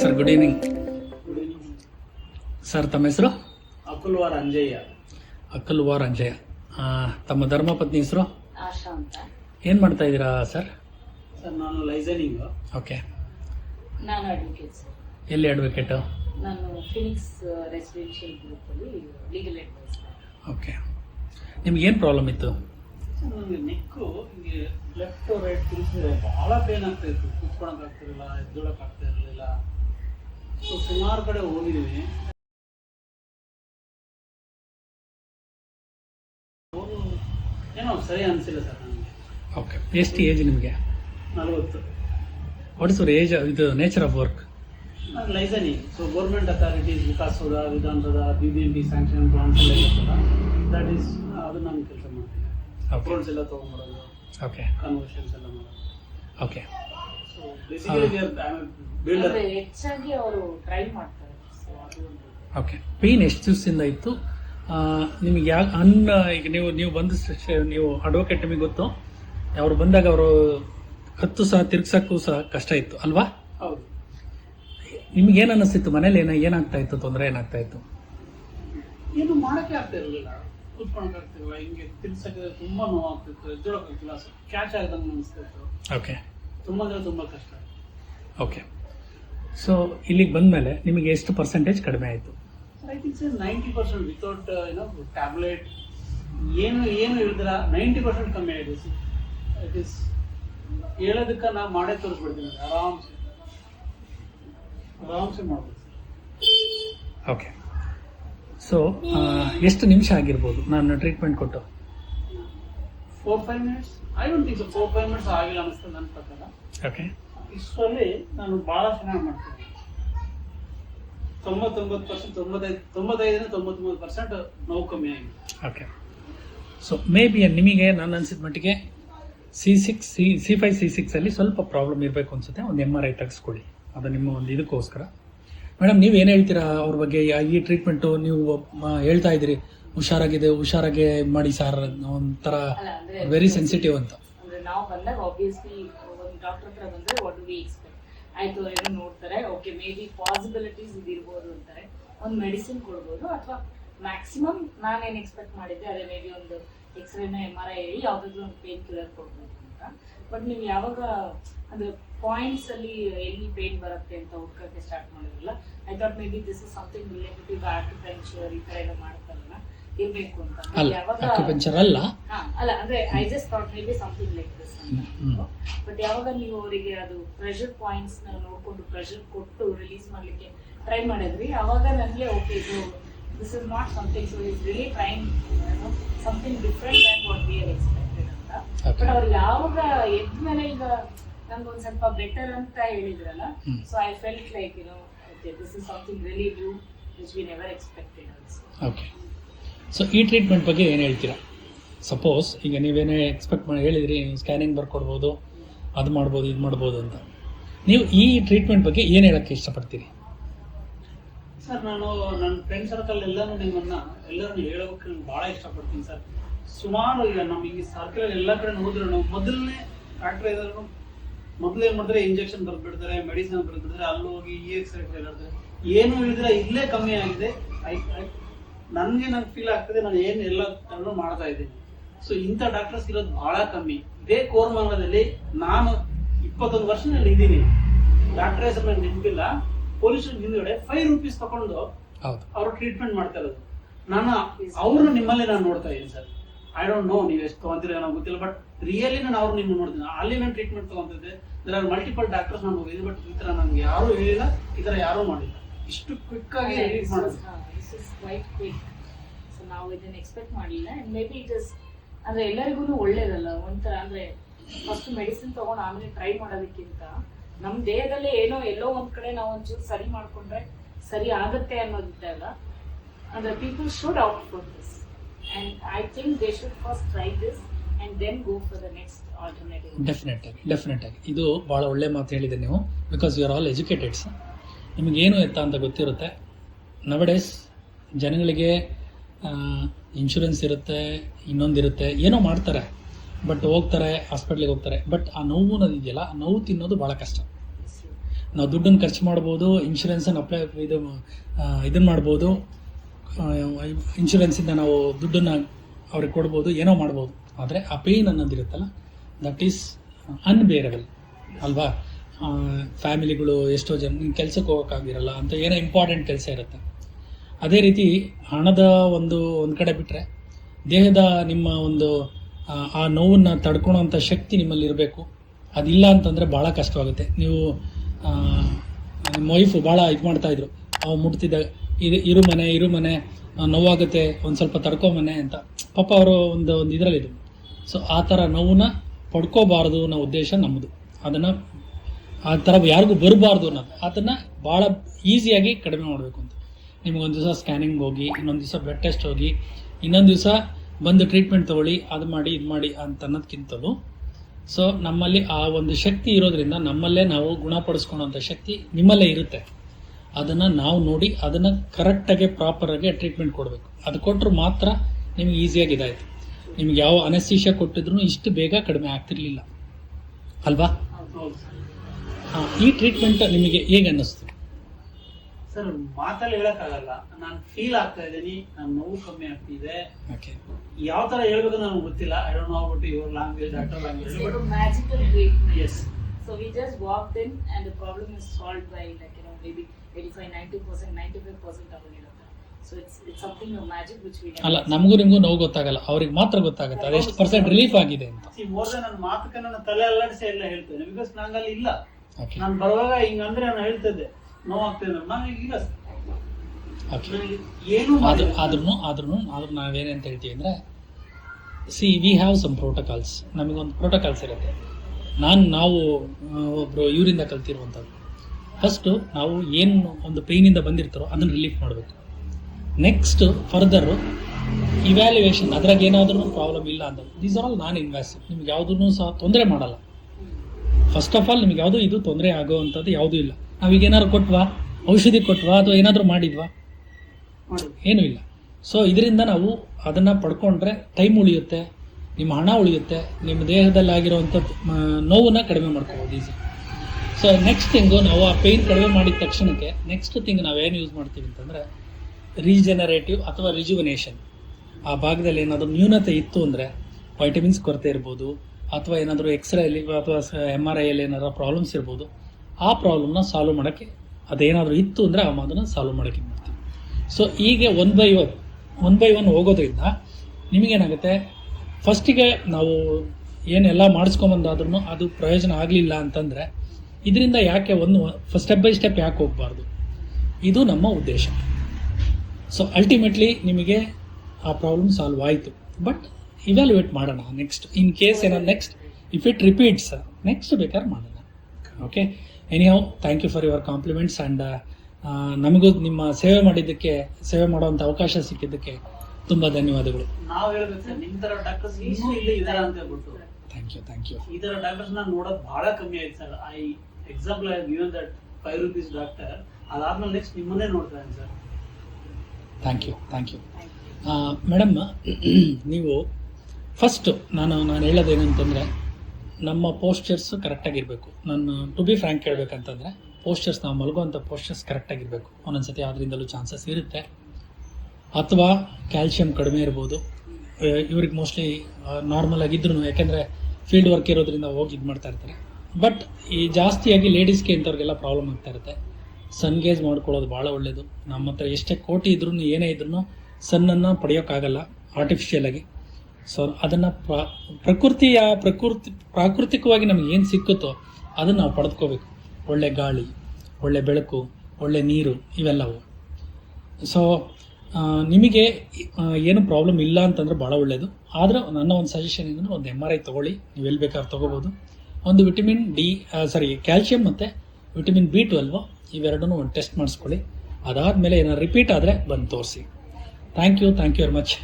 Sir good evening sir ತಮ್ಮ ಹೆಸರು? ಅಕುಲ್ವಾರ್ ಅಂಜಯ್ಯ. ಅಕುಲ್ವಾರ್ ಅಂಜಯ್ಯ. ತಮ್ಮ ತಮ್ಮ ಧರ್ಮಪತ್ನಿ ಹೆಸರು? ಆಶಾ ಅಂತ. ಏನು ಮಾಡ್ತಾ ಇದ್ದೀರಾ ಸರ್? ಸರ್ ನಾನು ಲೈಸನಿಂಗ್. ಓಕೆ. ನಾನು ಅಡ್ವೊಕೇಟ್ ಸರ್ ಎಲ್ಲಿ ಅಡ್ವೊಕೇಟು ನಾನು ಫಿನಿಕ್ಸ್ ರೆಸಿಡೆನ್ಷಿಯಲ್ ಗ್ರೂಪಲ್ಲಿ ಲೀಗಲ್ ಅಡ್ವೈಸರ್ ಓಕೆ. ನಿಮ್ಗೇನು ಪ್ರಾಬ್ಲಮ್ ಇತ್ತು? ಸರ್ ನನಗೆ ನೆಕ್ಕು ಹಿಂಗೆ ಲೆಫ್ಟ್ ರೈಟ್ ತಿರುಗಿಸಿದ್ರೆ ಭಾಳ ಪೇನ್ ಆಗ್ತಾ ಇತ್ತು. ಕುತ್ಕೊಳಕ್ ಆಗ್ತಿರಲಿಲ್ಲ ಎದ್ದೊಳಕ್ ಆಗ್ತಾ ಇರಲಿಲ್ಲ. ಸುಮಾರು ಕಡೆ ಹೋಗಿದ್ದೀನಿ ಏನೋ ಸರಿ ಅನಿಸಿಲ್ಲ ಸರ್ ನನಗೆ. ಓಕೆ ಎಷ್ಟು ಏಜ್ ನಿಮಗೆ? ನಲವತ್ತು. ವಾಟ್ ಇಸ್ ಯುವರ್ ಏಜ್ ಇದು ನೇಚರ್ ಆಫ್ ವರ್ಕ್ ನಾನು liaisoning so government authorities Vikasa Soudha Vidhana Soudha B B M P sanction plans ಎಲ್ಲ ಇರುತ್ತಲ್ಲ ದಟ್ ಈಸ್ ಅದು ನಾನು ಕೆಲಸ ಮಾಡ್ತೀನಿ. ಓಕೆ ಅಪ್ರೋಲ್ಸ್ ಎಲ್ಲ ತೊಗೊಂಬರೋದು ಓಕೆ ಕನ್ವರ್ಷನ್ಸ್ ಎಲ್ಲ ಮಾಡೋದು. ಓಕೆ ಹೆಚ್ಚಾಗಿ ಅವರು ಟ್ರೈ ಮಾಡ್ತಾರೆ. ಸೊ ಅದು ಒಂದು ಓಕೆ ಪೇಯ್ನ್ ಎಷ್ಟು ದಿವಸದಿಂದ ಇತ್ತು? ನಿಮಗೆ ಯಾವ ಅನ್ ಈಗ ನೀವು ನೀವು ಬಂದ ನೀವು ಅಡ್ವೊಕೇಟ್ ನಿಮಗೆ ಗೊತ್ತು. ಅವ್ರು ಬಂದಾಗ ಅವರು ಹತ್ತು ಸಹ ತಿರ್ಗ್ಸಕ್ಕೂ ಸಹ ಕಷ್ಟ ಇತ್ತು ಅಲ್ವಾ? ಹೌದು. ನಿಮ್ಗೆ ಏನು ಅನ್ನಿಸ್ತಿತ್ತು ಮನೇಲಿ ಏನ ಏನಾಗ್ತಾ ಇತ್ತು? ತೊಂದರೆ ಏನಾಗ್ತಾ ಇತ್ತು? ಏನು ಮಾಡಕ್ಕೆ ಆಗ್ತಾ ಇರಲಿಲ್ಲ. ಕೂತ್ಕೊಳಕ್ ಆಗ್ತಿರಲಿಲ್ಲ ಹಿಂಗೆ ತಿರ್ಸಕ್ಕೆ ತುಂಬಾ ನೋವಾಗ್ತಿತ್ತು. ಎದ್ದೊಳಕ್ ಆಗ್ತಿಲ್ಲ ಕ್ಯಾಚ್ ಆಗದಂಗೆ ಅನಿಸ್ತಿತ್ತು. ಓಕೆ ತುಂಬಾ ಅಂದರೆ ತುಂಬಾ ಕಷ್ಟ. ಓಕೆ ಸೊ ಇಲ್ಲಿಗೆ ಬಂದಮೇಲೆ ನಿಮಗೆ ಎಷ್ಟು ಪರ್ಸೆಂಟೇಜ್ ಕಡಿಮೆ ಆಯಿತು? I think sir ninety percent without ಏನೋ ಟ್ಯಾಬ್ಲೆಟ್ ಏನು ಏನು ಹೇಳಿದ್ರ? ನೈಂಟಿ ಪರ್ಸೆಂಟ್ ಕಮ್ಮಿ ಆಗಿದೆ ಇಟ್ ಇಸ್ ಹೇಳೋದಕ್ಕೆ ನಾವು ಮಾಡೇ ತೋರಿಸ್ಬಿಡ್ತೀನಿ ಆರಾಮ್ಸೆ. ಆರಾಮ್ಸೆ ಮಾಡ್ಬೋದು ಓಕೆ ಸೊ ಎಷ್ಟು ನಿಮಿಷ ಆಗಿರ್ಬೋದು? ನಾನು ಟ್ರೀಟ್ಮೆಂಟ್ ಕೊಟ್ಟು. Four five minutes I don't think four five minutes ಆಗಿಲ್ಲ ಅನಿಸ್ತದೆ ನನ್ನ ಪ್ರಕಾರ. ಓಕೆ ಇಷ್ಟರಲ್ಲಿ ನಾನು ಭಾಳ ಚೆನ್ನಾಗಿ ಮಾಡ್ತೀನಿ. ತೊಂಬತ್ತೊಂಬತ್ತು ಪರ್ಸೆಂಟ್ ತೊಂಬತ್ತೈದು ತೊಂಬತ್ತೈದರಿಂದ ತೊಂಬತ್ತೊಂಬತ್ತು ಪರ್ಸೆಂಟ್ ನೋವು ಕಮ್ಮಿ ಆಗಿದೆ. ಓಕೆ ಸೊ ಮೇ ಬಿ ನಿಮಗೆ ನಾನು ಅನ್ಸಿದ ಮಟ್ಟಿಗೆ C six C C five C ಸಿಕ್ಸಲ್ಲಿ ಸ್ವಲ್ಪ ಪ್ರಾಬ್ಲಮ್ ಇರಬೇಕು ಅನ್ಸುತ್ತೆ. ಒಂದು ಎಂ ಆರ್ ಐ ತೆಗೆಸ್ಕೊಳ್ಳಿ. ಅದು ನಿಮ್ಮ ಒಂದು ಇದಕ್ಕೋಸ್ಕರ. ಮೇಡಮ್ ನೀವು ಏನು ಹೇಳ್ತೀರಾ? ಅವ್ರ ಬಗ್ಗೆ ಈ ಟ್ರೀಟ್ಮೆಂಟು ನೀವು ಹೇಳ್ತಾ ಇದ್ದೀರಿ. ಹುಷಾರಾಗಿದೆ ಹುಷಾರಾಗೆ ಮಾಡಿ ಸರ್ ಒಂಥರ ವೆರಿ ಸೆನ್ಸಿಟಿವ್ ಅಂತ. ಅಂದ್ರೆ ನಾವು ಬಂದಾಗ ಆಬ್ವಿಯಸ್ಲಿ ಒಂದು ಡಾಕ್ಟರ್ ಹತ್ರ ಬಂದ್ರೆ ವಾಟ್ ಡು ವಿ ಎಕ್ಸ್ಪೆಕ್ಟ್ ಆಯ್ತು ಏನೋ ನೋಡ್ತಾರೆ ಓಕೆ ಮೇ ಬಿ ಪಾಸಿಬಿಲಿಟೀಸ್ ಇದಿರ್ಬೋದು ಅಂತಾರೆ. ಒಂದು ಮೆಡಿಸಿನ್ ಕೊಡ್ಬೋದು ಅಥವಾ ಮ್ಯಾಕ್ಸಿಮಮ್ ನಾನೇನು ಎಕ್ಸ್ಪೆಕ್ಟ್ ಮಾಡಿದ್ದೆ ಅದೇ ಮೇ ಬಿ ಒಂದು ಎಕ್ಸ್ರೇನ ಎಂ ಆರ್ ಐ ಹೇಳಿ ಯಾವುದಾದ್ರೂ ಒಂದು ಪೇನ್ ಕಿಲ್ಲರ್ ಕೊಡ್ಬೋದು ಅಂತ. ಬಟ್ ನೀವು ಯಾವಾಗ ಅಂದ್ರೆ ಪಾಯಿಂಟ್ಸ್ ಅಲ್ಲಿ ಎಲ್ಲಿ ಪೇನ್ ಬರುತ್ತೆ ಅಂತ ಹುಡ್ಕೋಕ್ಕೆ ಸ್ಟಾರ್ಟ್ ಮಾಡಿದ್ರಲ್ಲ I thought maybe this is something related acupuncture ಈ ಥರ ಎಲ್ಲ ಮಾಡ್ತಾರಲ್ಲ. ಇರ್ಬೇಕು ಅಂತ. ಅಲ್ಲ ಯಾವಾಗ ಅಕ್ಯುಪಂಚರ್ ಅಲ್ಲ. ಹಾ, ಅಲ್ಲ ಅಂದ್ರೆ I just thought maybe something like this hmm. But ಯಾವಾಗ ನೀವು ಅವರಿಗೆ ಅದು ಪ್ರೆಷರ್ ಪಾಯಿಂಟ್ಸ್ನ ನೋಡ್ಕೊಂಡು ಪ್ರೆಷರ್ ಕೊಟ್ಟು ರಿಲೀಸ್ ಮಾಡ್ಲಿಕ್ಕೆ ಟ್ರೈ ಮಾಡಿದ್ರಿ? ಅವಾಗ ನನಗೆ ಓಕೆ ಇದು this is not something so is really trying something different and what we are expected ಅಂತ. Okay. ಬಟ್ ಅವ್ರು ಯಾವಾಗ ಎದ್ಮೇಲೆ ಈಗ ನಂಗೊಂದು ಸ್ವಲ್ಪ ಬೆಟರ್ ಅಂತ ಹೇಳಿದ್ರಲ್ಲ ಹ್ಮ್. So I felt like you know this is something really due which we never expected also okay so ಈ ಟ್ರೀಟ್ಮೆಂಟ್ ಬಗ್ಗೆ ಏನು ಹೇಳ್ತೀರಾ? ಸಪೋಸ್ ಈಗ ನೀವೇನೇ ಎಕ್ಸ್ಪೆಕ್ಟ್ ಮಾಡಿ ಹೇಳಿದ್ರಿ ಸ್ಕ್ಯಾನಿಂಗ್ ಬರ್ಕೊಡ್ಬೋದು, ಅದು ಮಾಡ್ಬೋದು, ಇದು ಮಾಡ್ಬೋದು ಅಂತ. ನೀವು ಈ ಟ್ರೀಟ್ಮೆಂಟ್ ಬಗ್ಗೆ ಏನು ಹೇಳಕ್ಕೆ ಇಷ್ಟಪಡ್ತೀರಿ? ಸರ್, ನಾನು ನನ್ನ ಫ್ರೆಂಡ್ ಸರ್ಕಲ್ ಎಲ್ಲರೂ ನಿಮ್ಮನ್ನ ಎಲ್ಲರನ್ನು ಹೇಳೋಕೆ ನಾನು ಭಾಳ ಇಷ್ಟಪಡ್ತೀನಿ ಸರ್. ಸುಮಾರು ಈಗ ನಮ್ಮ ಈ ಸರ್ಕಲ್ ಎಲ್ಲ ಕಡೆ ಹೋದ್ರು ಮೊದಲನೇ ಫ್ಯಾಕ್ಟ್ರಿ ಇದ್ರು ಮೊದಲು ಏನು ಮಾಡ್ತಾರೆ ಇಂಜೆಕ್ಷನ್ ಬರ್ಬಿಡ್ತಾರೆ ಮೆಡಿಸಿನ್ ಬರ್ಬಿಡ್ತಾರೆ ಅಲ್ಲಿ ಹೋಗಿ ಇ ಎಕ್ಸ್ರೇ ಹೇಳ್ತಾರೆ ಏನು ಹೇಳಿದ್ರೆ ಇಲ್ಲೇ ಕಮ್ಮಿ ಆಗಿದೆ. ನನಗೆ ನಂಗೆ ಫೀಲ್ ಆಗ್ತದೆ ನಾನು ಏನು ಎಲ್ಲ ಮಾಡ್ತಾ ಇದ್ದೀನಿ. ಸೊ ಇಂಥ ಡಾಕ್ಟರ್ಸ್ ಇರೋದು ಬಹಳ ಕಮ್ಮಿ. ಇದೇ ಕೋರ್ಮಂಗಲದಲ್ಲಿ ನಾನು ಇಪ್ಪತ್ತೊಂದು ವರ್ಷದಲ್ಲಿ ಇದ್ದೀನಿ. ಡಾಕ್ಟರ್ ಹೆಸರು ನನಗೆ ನೆನಪಿಲ್ಲ. ಪೊಲೀಸ್ ಹಿಂದ್ಗಡೆ ಫೈವ್ ರುಪೀಸ್ ತಗೊಂಡು ಅವರು ಟ್ರೀಟ್ಮೆಂಟ್ ಮಾಡ್ತಾ ಇರೋದು. ನಾನು ಅವ್ರನ್ನ ನಿಮ್ಮಲ್ಲಿ ನಾನು ನೋಡ್ತಾ ಇದ್ದೀನಿ ಸರ್. ಐ ಡೋಂಟ್ ನೋ ನೀವು ಎಷ್ಟು ತಗೊಂತೀರ ನನಗೆ ಗೊತ್ತಿಲ್ಲ ಬಟ್ ರಿಯಲಿ ನಾನು ಅವ್ರು ನಿಮ್ಮ ನೋಡ್ತೀನಿ. ಅಲ್ಲಿ ನಾನು ಟ್ರೀಟ್ಮೆಂಟ್ ತಗೊಂತಿದ್ದೆ. ದರ್ ಆರ್ ಮಲ್ಟಿಪಲ್ ಡಾಕ್ಟರ್ಸ್ ನಾನು ಹೋಗಿದ್ದೆ ಬಟ್ ಈ ಥರ ನನಗೆ ಯಾರೂ ಹೇಳಿಲ್ಲ ಈ ಥರ ಯಾರೂ ಮಾಡಿಲ್ಲ. ಇಷ್ಟು ಕ್ವಿಕ್ ಆಗಿ ಎಡಿಟ್ ಮಾಡೋದು ಸೊ ನಾವು ಇದನ್ನ ಎಕ್ಸ್ಪೆಕ್ಟ್ ಮಾಡಲಿಲ್ಲ and maybe it is ಅಂದ್ರೆ ಎಲ್ಲರಿಗೂ ಒಳ್ಳೇದಲ್ಲ. ಒಂಥರ ಅಂದ್ರೆ ಫಸ್ಟ್ ಮೆಡಿಸಿನ್ ತಗೊಂಡು ಆಮೇಲೆ ಟ್ರೈ ಮಾಡೋದಕ್ಕಿಂತ ನಮ್ಮ ದೇಹದಲ್ಲೇ ಏನೋ ಎಲ್ಲೋ ಒಂದ್ ಕಡೆ ನಾವು ಒಂಚೂರು ಸರಿ ಮಾಡ್ಕೊಂಡ್ರೆ ಸರಿ ಆಗುತ್ತೆ ಅನ್ನೋದಿದ್ದಲ್ಲ ಅಂದ್ರೆ people should opt for this and I think they should first try this and then go for the next alternative definite ಆಗಿ ಡೆಫಿನೆಟ್ ಆಗಿ ಇದು ಬಹಳ ಒಳ್ಳೆ ಮಾತು ಹೇಳಿದೆ ನೀವು. Because you are all educated ನಿಮಗೇನು ಎತ್ತ ಅಂತ ಗೊತ್ತಿರುತ್ತೆ. ನವಡೇಸ್ ಜನಗಳಿಗೆ ಇನ್ಶೂರೆನ್ಸ್ ಇರುತ್ತೆ, ಇನ್ನೊಂದಿರುತ್ತೆ, ಏನೋ ಮಾಡ್ತಾರೆ. ಬಟ್ ಹೋಗ್ತಾರೆ ಹಾಸ್ಪಿಟ್ಲಿಗೆ ಹೋಗ್ತಾರೆ. ಬಟ್ ಆ ನೋವು ಅನ್ನೋದು ಇದೆಯಲ್ಲ, ಆ ನೋವು ತಿನ್ನೋದು ಭಾಳ ಕಷ್ಟ. ನಾವು ದುಡ್ಡನ್ನು ಖರ್ಚು ಮಾಡ್ಬೋದು ಇನ್ಶೂರೆನ್ಸನ್ನು ಅಪ್ಲೈ ಇದು ಇದನ್ನು ಮಾಡ್ಬೋದು ಇನ್ಶೂರೆನ್ಸಿಂದ ನಾವು ದುಡ್ಡನ್ನು ಅವ್ರಿಗೆ ಕೊಡ್ಬೋದು, ಏನೋ ಮಾಡ್ಬೋದು. ಆದರೆ ಆ ಪೇಯ್ನ್ ಅನ್ನೋದಿರುತ್ತಲ್ಲ ದಟ್ ಈಸ್ ಅನ್ಬೇರಬಲ್ ಅಲ್ವಾ? ಫ್ಯಾಮಿಲಿಗಳು ಎಷ್ಟೋ ಜನ ಕೆಲಸಕ್ಕೆ ಹೋಗೋಕ್ಕಾಗಿರಲ್ಲ ಅಂತ ಏನೋ ಇಂಪಾರ್ಟೆಂಟ್ ಕೆಲಸ ಇರುತ್ತೆ. ಅದೇ ರೀತಿ ಹಣದ ಒಂದು ಒಂದು ಕಡೆ ಬಿಟ್ಟರೆ ದೇಹದ ನಿಮ್ಮ ಒಂದು ಆ, ನೋವನ್ನು ತಡ್ಕೊಳೋಂಥ ಶಕ್ತಿ ನಿಮ್ಮಲ್ಲಿ ಇರಬೇಕು. ಅದಿಲ್ಲ ಅಂತಂದರೆ ಭಾಳ ಕಷ್ಟವಾಗುತ್ತೆ. ನೀವು ನಿಮ್ಮ ವೈಫು ಭಾಳ ಇದು ಮಾಡ್ತಾಯಿದ್ರು ಅವು ಮುಟ್ತಿದ್ದ ಇದು ಇರು ಮನೆ ಇರು ಮನೆ ನೋವಾಗುತ್ತೆ ಒಂದು ಸ್ವಲ್ಪ ತಡ್ಕೊ ಮನೆ ಅಂತ. ಪಾಪ ಅವರು ಒಂದು ಒಂದು ಇದರಲ್ಲಿದ್ದು ಸೊ ಆ ಥರ ನೋವನ್ನ ಪಡ್ಕೋಬಾರ್ದು ಅನ್ನೋ ಉದ್ದೇಶ ನಮ್ಮದು ಅದನ್ನು ಆ ಥರ ಯಾರಿಗೂ ಬರಬಾರ್ದು ಅನ್ನೋದು. ಅದನ್ನು ಭಾಳ ಈಸಿಯಾಗಿ ಕಡಿಮೆ ಮಾಡಬೇಕು ಅಂತ. ನಿಮ್ಗೆ ಒಂದು ದಿವಸ ಸ್ಕ್ಯಾನಿಂಗ್ ಹೋಗಿ, ಇನ್ನೊಂದು ದಿವಸ ಬ್ಲಡ್ ಟೆಸ್ಟ್ ಹೋಗಿ, ಇನ್ನೊಂದು ದಿವಸ ಬಂದು ಟ್ರೀಟ್ಮೆಂಟ್ ತಗೊಳ್ಳಿ, ಅದು ಮಾಡಿ, ಇದು ಮಾಡಿ ಅಂತ ಅನ್ನೋದಕ್ಕಿಂತಲೂ ಸೊ ನಮ್ಮಲ್ಲಿ ಆ ಒಂದು ಶಕ್ತಿ ಇರೋದ್ರಿಂದ ನಮ್ಮಲ್ಲೇ ನಾವು ಗುಣಪಡಿಸ್ಕೊಳ್ಳೋಂಥ ಶಕ್ತಿ ನಿಮ್ಮಲ್ಲೇ ಇರುತ್ತೆ. ಅದನ್ನು ನಾವು ನೋಡಿ, ಅದನ್ನು ಕರೆಕ್ಟಾಗಿ ಪ್ರಾಪರಾಗಿ ಟ್ರೀಟ್ಮೆಂಟ್ ಕೊಡಬೇಕು. ಅದು ಕೊಟ್ಟರು ಮಾತ್ರ ನಿಮ್ಗೆ ಈಸಿಯಾಗಿ ಇದಾಯಿತು ನಿಮ್ಗೆ ಯಾವ ಅನಸ್ತೀಶ ಕೊಟ್ಟಿದ್ರು ಇಷ್ಟು ಬೇಗ ಕಡಿಮೆ ಆಗ್ತಿರ್ಲಿಲ್ಲ. ಅಲ್ವಾ? ಈ ಟ್ರೀಟ್ಮೆಂಟ್ ನಿಮಗೆ ಹೇಗೆ ಅನ್ನಿಸ್ತು? ಸರ್ ಮಾತಲ್ಲಿ ಹೇಳಕ್ಕಾಗಲ್ಲ. ನಾನು ಫೀಲ್ ಆಗ್ತಾ ಇದ್ದೀನಿ ನನ್ನ ನೋವು ಕಮ್ಮಿ ಆಗ್ತಿದೆ. ಓಕೆ ಯಾವ ತರ ಹೇಳ್ಬೇಕು ನನಗೆ ಗೊತ್ತಿಲ್ಲ. I don't know about your language doctor language magical treatment. Yes. So we just walked in and the problem is solved by like you know maybe 85, 90 percent, 95 percent of it. So it's it's something of magic which we never. ಅಲ್ಲ ನಮಗೂ ನಿಮಗೂ ನೋವು ಗೊತ್ತಾಗಲ್ಲ. ಅವ್ರಿಗೆ ಮಾತ್ರ ಗೊತ್ತಾಗುತ್ತೆ. ಅದೆಷ್ಟು percent relief ಆಗಿದೆ ಅಂತ. ಸಿ ಮೋರ್ ದನ್ ನನ್ನ ಮಾತಕ್ಕೆ ನನ್ನ ತಲೆ ಅಲ್ಲಾಡಿಸಿ ಎಲ್ಲ ಹೇಳ್ತೇನೆ. ಬಿಕಾಸ್ ನಂಗಲ್ಲಿ ಇಲ್ಲ. ನಾನು ಬರುವಾಗ ಹಿಂಗಂದ್ರೆ ನಾನು ಹೇಳ್ತಿದ್ದೆ ನಾನು ಈಗ. ಏನು ಆದರೂ ಆದ್ರೂ ಆದ್ರೂ ಆದ್ರೂ ನಾವೇನೇ ಅಂತ ಹೇಳ್ತೀವಿ ಅಂದರೆ see we have some protocols ನಮಗೊಂದು ಪ್ರೋಟೋಕಾಲ್ಸ್ ಇರುತ್ತೆ ನಾನು ನಾವು ಒಬ್ಬರು ಇವರಿಂದ ಕಲ್ತಿರುವಂಥದ್ದು. ಫಸ್ಟು ನಾವು ಏನು ಒಂದು ಪೇಯ್ನಿಂದ ಬಂದಿರ್ತಾರೋ ಅದನ್ನು ರಿಲೀಫ್ ಮಾಡಬೇಕು. ನೆಕ್ಸ್ಟ್ ಫರ್ದರು ಇವ್ಯಾಲ್ಯುಯೇಷನ್ ಅದ್ರಾಗ ಏನಾದ್ರೂ ಪ್ರಾಬ್ಲಮ್ ಇಲ್ಲ ಅಂತ these are all non invasive ನಿಮ್ಗೆ ಯಾವುದೂ ಸಹ ತೊಂದರೆ ಮಾಡಲ್ಲ. ಫಸ್ಟ್ ಆಫ್ ಆಲ್ ನಿಮ್ಗೆ ಯಾವುದೂ ಇದು ತೊಂದರೆ ಆಗೋವಂಥದ್ದು ಯಾವುದೂ ಇಲ್ಲ. ನಾವೀಗ ಏನಾದ್ರು ಕೊಟ್ವಾ? ಔಷಧಿ ಕೊಟ್ವಾ ಅಥವಾ ಏನಾದರೂ ಮಾಡಿದ್ವಾ? ಮಾಡಿ ಏನೂ ಇಲ್ಲ. ಸೊ ಇದರಿಂದ ನಾವು ಅದನ್ನು ಪಡ್ಕೊಂಡ್ರೆ ಟೈಮ್ ಉಳಿಯುತ್ತೆ ನಿಮ್ಮ ಹಣ ಉಳಿಯುತ್ತೆ ನಿಮ್ಮ ದೇಹದಲ್ಲಿ ಆಗಿರೋವಂಥ ನೋವನ್ನು ಕಡಿಮೆ ಮಾಡ್ಕೋಬೋದು ಈಸಿ ಸೊ ನೆಕ್ಸ್ಟ್ ಥಿಂಗು ನಾವು ಆ ಪೇಯ್ನ್ ಕಡಿಮೆ ಮಾಡಿದ ತಕ್ಷಣಕ್ಕೆ ನೆಕ್ಸ್ಟ್ ಥಿಂಗ್ ಏನು ಯೂಸ್ ಮಾಡ್ತೀವಿ ಅಂತಂದರೆ ರೀಜನರೇಟಿವ್ ಅಥವಾ ರಿಜುವನೇಷನ್ ಆ ಭಾಗದಲ್ಲಿ ಏನಾದರೂ ನ್ಯೂನತೆ ಇತ್ತು ಅಂದರೆ ವೈಟಮಿನ್ಸ್ ಕೊರತೆ ಇರ್ಬೋದು ಅಥವಾ ಏನಾದರೂ ಎಕ್ಸ್ರೇಲಿ ಅಥವಾ ಎಂ ಆರ್ ಐಯಲ್ಲಿ ಏನಾದರೂ ಪ್ರಾಬ್ಲಮ್ಸ್ ಇರ್ಬೋದು, ಆ ಪ್ರಾಬ್ಲಮ್ನ ಸಾಲ್ವ್ ಮಾಡೋಕ್ಕೆ ಅದೇನಾದರೂ ಇತ್ತು ಅಂದರೆ ಆ ಮಾದನ್ನ ಸಾಲ್ವ್ ಮಾಡೋಕ್ಕೆ ಮಾಡ್ತೀವಿ. ಸೊ ಹೀಗೆ one by one one by one ಹೋಗೋದ್ರಿಂದ ನಿಮಗೇನಾಗುತ್ತೆ ಫಸ್ಟಿಗೆ ನಾವು ಏನೆಲ್ಲ ಮಾಡಿಸ್ಕೊಂಬಂದಾದ್ರೂ ಅದು ಪ್ರಯೋಜನ ಆಗಲಿಲ್ಲ ಅಂತಂದರೆ, ಇದರಿಂದ ಯಾಕೆ ಒಂದು ಸ್ಟೆಪ್ ಬೈ ಸ್ಟೆಪ್ ಯಾಕೆ ಹೋಗಬಾರ್ದು? ಇದು ನಮ್ಮ ಉದ್ದೇಶ. ಸೊ ಅಲ್ಟಿಮೇಟ್ಲಿ ನಿಮಗೆ ಆ ಪ್ರಾಬ್ಲಮ್ ಸಾಲ್ವ್ ಆಯಿತು. ಬಟ್ ಇವ್ಯಾಲ್ಯುವೇಟ್ ಮಾಡೋಣ. ನೆಕ್ಸ್ಟ್ ಇನ್ ಕೇಸ್ ಏನೋ next if it repeats next ಬೇಕಾದ್ರೆ ಮಾಡೋಣ. Okay anyhow thank you for your compliments and ನಮಗೂ ನಿಮ್ಮ ಸೇವೆ ಮಾಡಿದ್ದಕ್ಕೆ ಸೇವೆ ಮಾಡುವಂಥ ಅವಕಾಶ ಸಿಕ್ಕಿದ್ದಕ್ಕೆ ತುಂಬ ಧನ್ಯವಾದಗಳು. ಥ್ಯಾಂಕ್ ಯು ಥ್ಯಾಂಕ್ ಯು ಈ ಥರ ಡಾಕ್ಟರ್ಸ್ ನಾನು ನೋಡೋದು ಬಹಳ ಕಮ್ಮಿ ಆಯ್ತು sir. I example I given that five rupees doctor ಅದಾದ್ಮೇಲೆ ನೆಕ್ಸ್ಟ್ ನಿಮ್ಮನ್ನೇ ನೋಡ್ತಾ ಇದ್ದೀನಿ sir thank you thank you madam ನೀವು ಫಸ್ಟು ನಾನು ನಾನು ಹೇಳೋದೇನಂತಂದರೆ ನಮ್ಮ ಪೋಸ್ಚರ್ಸ್ ಕರೆಕ್ಟಾಗಿರಬೇಕು ನಾನು ಟು ಬಿ ಫ್ರ್ಯಾಂಕ್ ಹೇಳ್ಬೇಕಂತಂದರೆ ಪೋಸ್ಚರ್ಸ್ ನಾವು ಮಲಗುವಂಥ ಪೋಸ್ಚರ್ಸ್ ಕರೆಕ್ಟಾಗಿರಬೇಕು ಒಂದೊಂದ್ಸತಿ ಆದ್ರಿಂದಲೂ ಚಾನ್ಸಸ್ ಇರುತ್ತೆ. ಅಥವಾ ಕ್ಯಾಲ್ಶಿಯಂ ಕಡಿಮೆ ಇರ್ಬೋದು. ಇವ್ರಿಗೆ ಮೋಸ್ಟ್ಲಿ ನಾರ್ಮಲ್ ಆಗಿದ್ರು ಯಾಕೆಂದರೆ ಫೀಲ್ಡ್ ವರ್ಕ್ ಇರೋದ್ರಿಂದ ಹೋಗಿ ಇದು ಮಾಡ್ತಾ ಇರ್ತಾರೆ. ಬಟ್ ಈ ಜಾಸ್ತಿಯಾಗಿ ಲೇಡೀಸ್ಗೆ ಇಂಥವ್ರಿಗೆಲ್ಲ ಪ್ರಾಬ್ಲಮ್ ಆಗ್ತಾ ಇರುತ್ತೆ. ಸನ್ಗೇಜ್ ಮಾಡ್ಕೊಳ್ಳೋದು ಭಾಳ ಒಳ್ಳೆಯದು ನಮ್ಮ ಹತ್ರ ಎಷ್ಟೇ ಕೋಟಿ ಇದ್ರೂ ಏನೇ ಇದ್ರೂ ಸನ್ನನ್ನು ಪಡೆಯೋಕ್ಕಾಗಲ್ಲ. ಆರ್ಟಿಫಿಷಿಯಲ್ ಆಗಿ. ಸೊ ಅದನ್ನು ಪ್ರ, ಪ್ರಕೃತಿಯ ಪ್ರಕೃತಿ, ಪ್ರಾಕೃತಿಕವಾಗಿ ನಮ್ಗೆ ಏನು ಸಿಕ್ಕುತ್ತೋ ಅದನ್ನು ನಾವು ಪಡೆದುಕೋಬೇಕು. ಒಳ್ಳೆ ಗಾಳಿ, ಒಳ್ಳೆ ಬೆಳಕು, ಒಳ್ಳೆ ನೀರು ಇವೆಲ್ಲವು. ಸೊ ನಿಮಗೆ ಏನು ಪ್ರಾಬ್ಲಮ್ ಇಲ್ಲ ಅಂತಂದರೆ ಭಾಳ ಒಳ್ಳೆಯದು ಆದರೆ ನನ್ನ ಒಂದು ಸಜೆಷನ್ ಏನಂದ್ರೆ ಒಂದು ಎಂ ಆರ್ ಐ ತೊಗೊಳ್ಳಿ. ನೀವು ಎಲ್ಲಿ ಬೇಕಾದ್ರೂ ತೊಗೋಬೋದು. ಒಂದು ವಿಟಮಿನ್ ಡಿ ಸಾರಿ ಕ್ಯಾಲ್ಶಿಯಂ ಮತ್ತು ವಿಟಮಿನ್ ಬಿ ಟ್ವೆಲ್ವು ಇವೆರಡನ್ನೂ ಒಂದು ಟೆಸ್ಟ್ ಮಾಡಿಸ್ಕೊಳ್ಳಿ. ಅದಾದಮೇಲೆ ಏನಾದ್ರು ರಿಪೀಟ್ ಆದರೆ ಬಂದು ತೋರಿಸಿ. Thank you thank you very much.